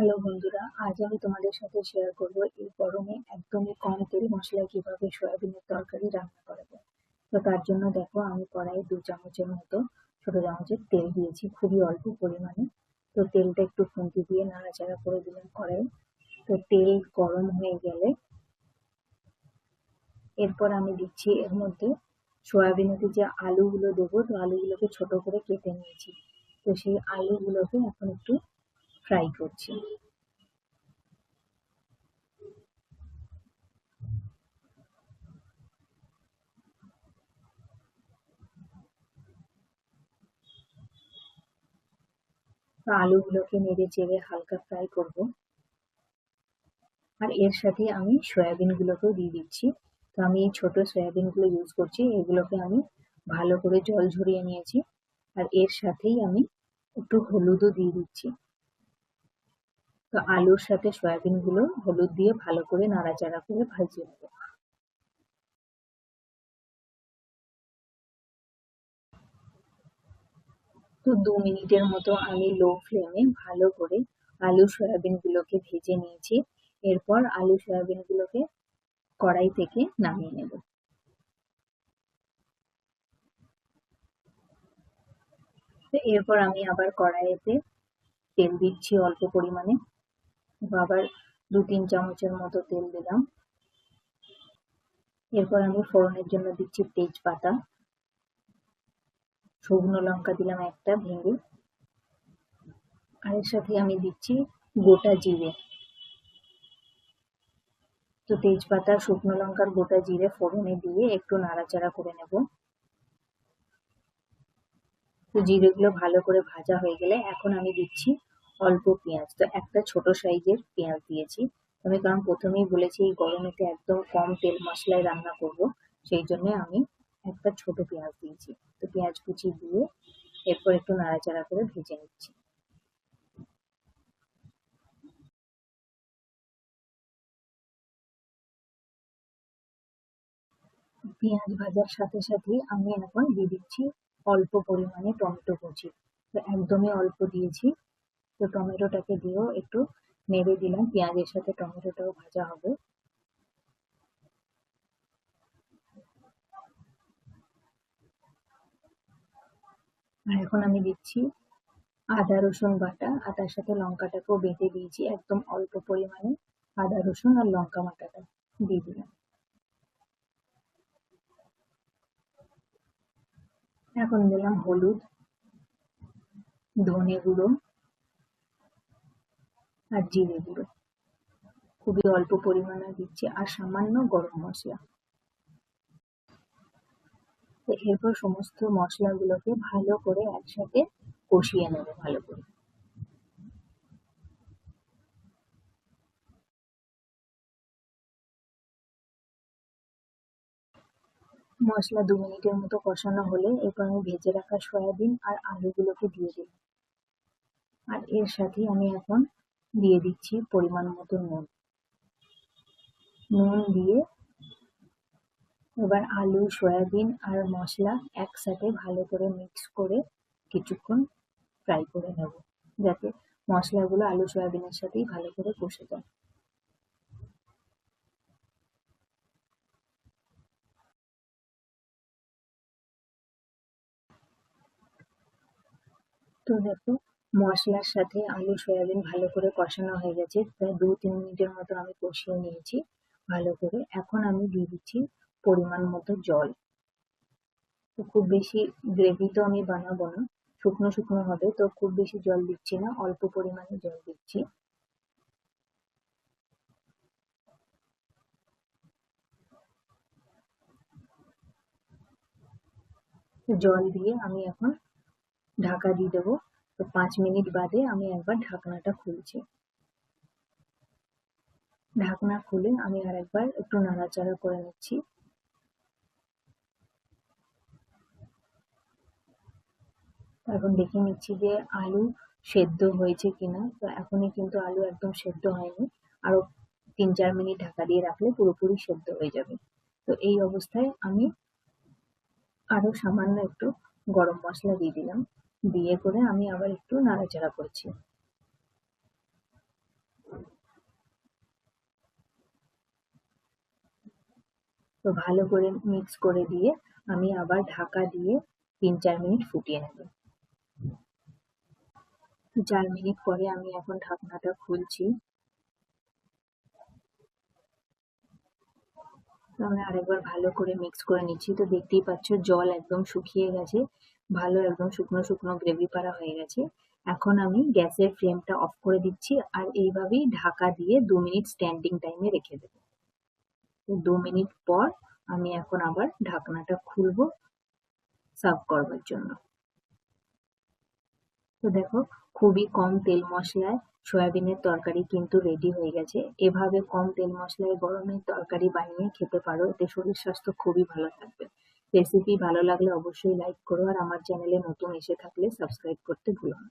Hello বন্ধুরা, আজ আমি তোমাদের সাথে শেয়ার করব এই গরমে একদমই কম তেল মশলায় কীভাবে সয়াবিনের তরকারি রান্না করা যায় তো তার জন্য দেখো, আমি কড়াইয়ে দু চামচের মতো ছোট চামচের তেল দিয়েছি, খুবই অল্প পরিমাণে। তো তেলটা একটু খুন্তি দিয়ে নাড়াচাড়া করে দিলাম কড়াই তো তেল গরম হয়ে গেলে এরপর আমি দিচ্ছি এর মধ্যে সয়াবিনেতে যে আলুগুলো দেবো, তো আলুগুলোকে ছোট করে কেটে নিয়েছি। তো সেই আলুগুলোকে এখন একটু ফ্রাই করছি। আলুগুলোকে নেড়ে চেড়ে হালকা ফ্রাই করব। আর এর সাথে আমি সয়াবিন গুলোকেও দিয়ে দিচ্ছি। তো আমি এই ছোট সয়াবিনগুলো ইউজ করছি, এগুলোকে আমি ভালো করে জল ঝরিয়ে নিয়েছি। আর এর সাথেই আমি একটু হলুদও দিয়ে দিচ্ছি। তো আলুর সাথে সয়াবিনগুলো হলুদ দিয়ে ভালো করে নাড়াচাড়া করে ভাজিয়ে নেব। তো দু মিনিটের মতো আমি লো ফ্লেমে ভালো করে আলু সয়াবিন গুলোকে ভেজে নিয়েছি। এরপর আলু সয়াবিন গুলোকে কড়াই থেকে নামিয়ে নেব। এরপর আমি আবার কড়াইতে তেল দিচ্ছি অল্প পরিমাণে। আবার দু তিন চামচের মতো তেল দিলাম। এরপর আমি ফোড়নের জন্য দিচ্ছি তেজপাতা। শুকনো লঙ্কা দিলাম একটা ভেঙে। আর এর সাথে আমি দিচ্ছি গোটা জিরে। তো তেজপাতা, শুকনো লঙ্কার গোটা জিরে ফোড়নে দিয়ে একটু নাড়াচাড়া করে নেব। তো জিরেগুলো ভালো করে ভাজা হয়ে গেলে এখন আমি দিচ্ছি অল্প পেঁয়াজ। তো একটা ছোট সাইজের পেঁয়াজ দিয়েছি। আমি কারণ প্রথমেই বলেছি, এই গরমেতে একদম কম তেল মশলায় রান্না করব। সেই জন্য আমি একটা ছোট পেঁয়াজ দিয়েছি। তো পেঁয়াজ কুচি দিয়ে এরপর একটু নাড়াচাড়া করে ভেজে নিচ্ছি। পেঁয়াজ ভাজার সাথে সাথে আমি এখন দিয়ে দিচ্ছি অল্প পরিমাণে টমেটো কুচি। তো একদমই অল্প দিয়েছি। তো টমেটোটাকে দিয়েও একটু নেড়ে দিলাম। পেঁয়াজের সাথে টমেটোটাও ভাজা হবে। আর এখন আমি দিচ্ছি আদা, রসুন বাটা। আর তার সাথে লঙ্কাটাকেও বেটে দিয়েছি একদম অল্প পরিমাণে। আদা, রসুন আর লঙ্কা বাটাটা দিয়ে দিলাম। এখন দিলাম হলুদ, ধনে গুঁড়ো। আর জিরে গুঁড়ো। খুবই অল্প পরিমাণে দিচ্ছি আর সামান্য গরম মশলা। তো এরপর সমস্ত মশলাগুলোকে ভালো করে একসাথে কষিয়ে নেব ভালো করে। মশলা দু মিনিটের মতো কষানো হলে এরপর আমি ভেজে রাখা সয়াবিন আর আলুগুলোকে দিয়ে দিলাম আর এর সাথে আমি এখন দিয়ে দিচ্ছি পরিমাণ মতো নুন। নুন দিয়ে এবার আলু, সয়াবিন আর মশলা একসাথে ভালো করে মিক্স করে কিছুক্ষণ ফ্রাই করে নেব, যাতে মশলাগুলো আলু, সয়াবিনের সাথেই ভালো করে কষে যায়। তো দেখো মশলার সাথে আলু, সয়াবিন ভালো করে কষানো হয়ে গেছে। প্রায় দু তিন মিনিটের মতো আমি কষিয়ে নিয়েছি ভালো করে। এখন আমি দিয়ে দিচ্ছি পরিমাণ মতো জল। খুব বেশি গ্রেভি তো আমি বানাবো না, শুকনো শুকনো হবে, তো খুব বেশি জল দিচ্ছি না, অল্প পরিমাণে জল দিচ্ছি। জল দিয়ে আমি এখন ঢাকা দিয়ে দেবো। তো পাঁচ মিনিট বাদে আমি একবার ঢাকনাটা খুলছি। ঢাকনা খুলে আমি আর একবার একটু নাড়াচাড়া করে নিচ্ছি। এখন দেখে নিচ্ছি যে আলু সেদ্ধ হয়েছে কিনা। তো এখনই কিন্তু আলু একদম সেদ্ধ হয়নি। আরও তিন চার মিনিট ঢাকা দিয়ে রাখলে পুরোপুরি সেদ্ধ হয়ে যাবে। তো এই অবস্থায় আমি আরও সামান্য একটু গরম মশলা দিয়ে দিলাম। দিয়ে করে আমি আবার একটু নাড়াচাড়া করছি। তো ভালো করে মিক্স করে দিয়ে আমি আবার ঢাকা দিয়ে তিন চার মিনিট ফুটিয়ে নেব। চার মিনিট পরে আমি এখন ঢাকনাটা খুলছি। আমি আরেকবার ভালো করে মিক্স করে নিচ্ছি। তো দেখতেই পাচ্ছ জল একদম শুকিয়ে গেছে। ভালো একদম শুকনো শুকনো গ্রেভি পাড়া হয়ে গেছে। এখন আমি গ্যাসের ফ্লেমটা অফ করে দিচ্ছি আর এইভাবেই ঢাকা দিয়ে দু মিনিট স্ট্যান্ডিং টাইমে রেখে দেব। দু মিনিট পর আমি এখন আবার ঢাকনাটা খুলবো সার্ভ করবার জন্য। তো দেখো, খুবই কম তেল মশলায় সয়াবিনের তরকারি কিন্তু রেডি হয়ে গেছে। এভাবে কম তেল মশলায় গরমের তরকারি বানিয়ে খেতে পারো। এতে শরীর স্বাস্থ্য খুবই ভালো থাকবে। রেসিপি ভালো লাগলে অবশ্যই লাইক করো আর আমার চ্যানেলে নতুন এসে থাকলে সাবস্ক্রাইব করতে ভুলো না।